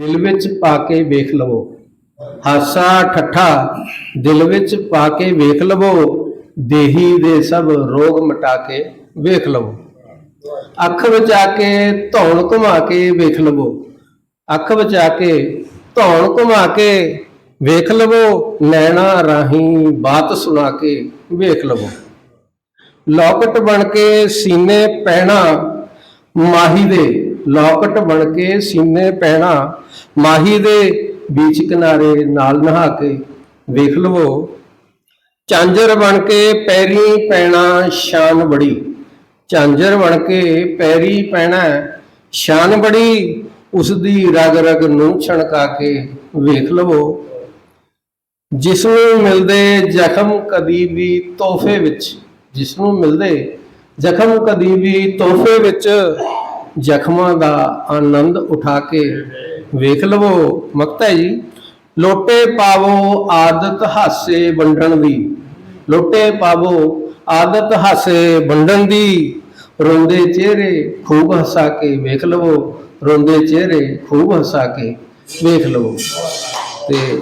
ਦਿਲ ਵਿੱਚ ਪਾ ਕੇ ਵੇਖ ਲਵੋ। ਹਾਸਾ ਠੱਠਾ ਦਿਲ ਵਿੱਚ ਪਾ ਕੇ ਵੇਖ ਲਵੋ। ਦੇਹੀ ਦੇ ਸਭ ਰੋਗ ਮਿਟਾ ਕੇ ਵੇਖ ਲਵੋ। ਅੱਖ ਵਿੱਚ ਕੇ ਧੌਣ ਘੁਮਾ ਕੇ ਵੇਖ ਲਵੋ। ਅੱਖ ਵਿੱਚ ਕੇ ਧੌਣ ਘੁਮਾ ਕੇ ਵੇਖ ਲਵੋ। ਲੈਣਾ ਰਾਹੀਂ ਬਾਤ ਸੁਣਾ ਕੇ ਵੇਖ ਲਵੋ। ਲੌਕਟ ਬਣ ਕੇ ਸੀਨੇ ਪਹਿਣਾ ਮਾਹੀ ਦੇ। ਲੌਕਟ ਬਣ ਕੇ ਸੀਨੇ ਪਹਿਣਾ ਮਾਹੀ ਦੇ ਬੀਚ ਕਿਨਾਰੇ ਨਾਲ ਨਹਾ ਕੇ ਵੇਖ ਲਵੋ। ਚਾਂਜਰ ਬਣ ਕੇ ਪੈਰੀ ਪੈਣਾ ਸ਼ਾਨ ਬੜੀ। ਚਾਂਜਰ ਬਣ ਕੇ ਪੈਰੀ ਪੈਣਾ ਸ਼ਾਨ ਬੜੀ। ਉਸ ਦੀ ਰਗ ਰਗ ਨੂੰ ਛਣਕਾ ਕੇ ਵੇਖ ਲਵੋ। ਜਿਸ ਨੂੰ ਮਿਲਦੇ ਜ਼ਖਮ ਕਦੀ ਵੀ ਤੋਹਫੇ ਵਿੱਚ ਜਿਸ ਨੂੰ ਮਿਲਦੇ ਜ਼ਖਮ ਕਦੀ ਵੀ ਤੋਹਫੇ ਵਿੱਚ, ਜ਼ਖਮਾਂ ਦਾ ਆਨੰਦ ਉਠਾ ਕੇ ਵੇਖ ਲਵੋ ਮਕਤਾ ਜੀ, ਲੋਟੇ ਪਾਵੋ ਆਦਤ ਹਾਸੇ ਵੰਡਣ ਦੀ। ਲੋਟੇ ਪਾਵੋ ਆਦਤ ਹਾਸੇ ਵੰਡਣ ਦੀ। ਰੋਂਦੇ ਚਿਹਰੇ ਖੂਬ ਹਸਾ ਕੇ ਵੇਖ ਲਵੋ। ਰੋਂਦੇ ਚਿਹਰੇ ਖੂਬ ਹਸਾ ਕੇ ਵੇਖ ਲਵੋ। ਤੇ